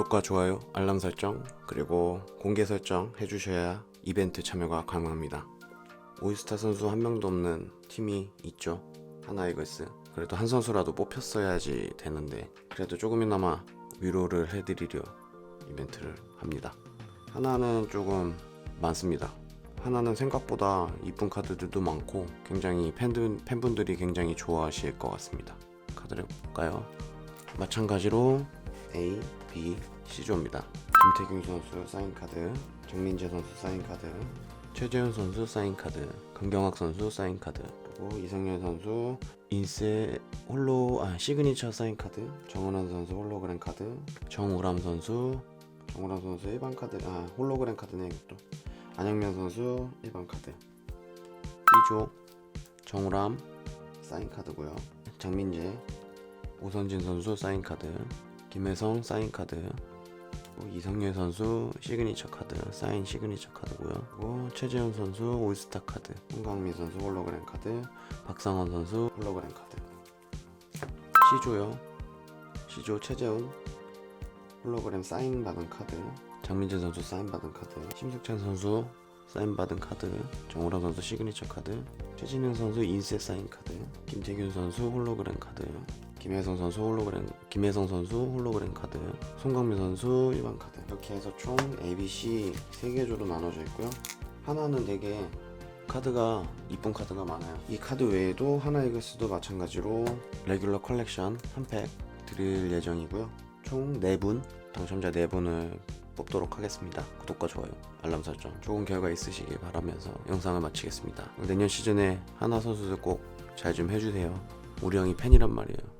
구독과 좋아요, 알람 설정, 그리고 공개 설정 해주셔야 이벤트 참여가 가능합니다. 오이스타 선수 한 명도 없는 팀이 있죠. 하나이글스. 그래도 한 선수라도 뽑혔어야지 되는데 그래도 조금이나마 위로를 해드리려 이벤트를 합니다. 하나는 조금 많습니다. 하나는 생각보다 이쁜 카드들도 많고 굉장히 팬들, 팬분들이 굉장히 좋아하실 것 같습니다. 카드를 볼까요? 마찬가지로 A, B, C조입니다. 김태균 선수 사인 카드, 정민재 선수 사인 카드, 최재훈 선수 사인 카드, 강경학 선수 사인 카드, 그리고 이성열 선수 인세 홀로 아 시그니처 사인 카드, 정은환 선수 홀로그램 카드, 정우람 선수 정우람 선수 일반 카드 아 홀로그램 카드네 이것도 안영면 선수 일반 카드. B조 정우람 사인 카드고요. 장민재 오선진 선수 사인 카드 김혜성 사인 카드 그리고 이성열 선수 시그니처 카드 사인 시그니처 카드고요. 그리고 최재훈 선수 올스타 카드 홍강민 선수 홀로그램 카드 박상원 선수 홀로그램 카드. C조요. C조 최재훈 홀로그램 사인 받은 카드 장민재 선수 사인 받은 카드 심석찬 선수 사인 받은 카드 정우람 선수 시그니처 카드 최진영 선수 인쇄 사인 카드 김태균 선수 홀로그램 카드 김혜성 선수 홀로그램 김혜성 선수 홀로그램 카드 송강민 선수 일반 카드. 이렇게 해서 총 A, B, C 세 개조로 나눠져 있고요. 하나는 되게 카드가 이쁜 카드가 많아요. 이 카드 외에도 하나 이글스도 마찬가지로 레귤러 컬렉션 한 팩 드릴 예정이고요. 총 4분 당첨자 4분을 뽑도록 하겠습니다. 구독과 좋아요 알람 설정 좋은 결과 있으시길 바라면서 영상을 마치겠습니다. 내년 시즌에 하나 선수들 꼭 잘 좀 해주세요. 우리 형이 팬이란 말이에요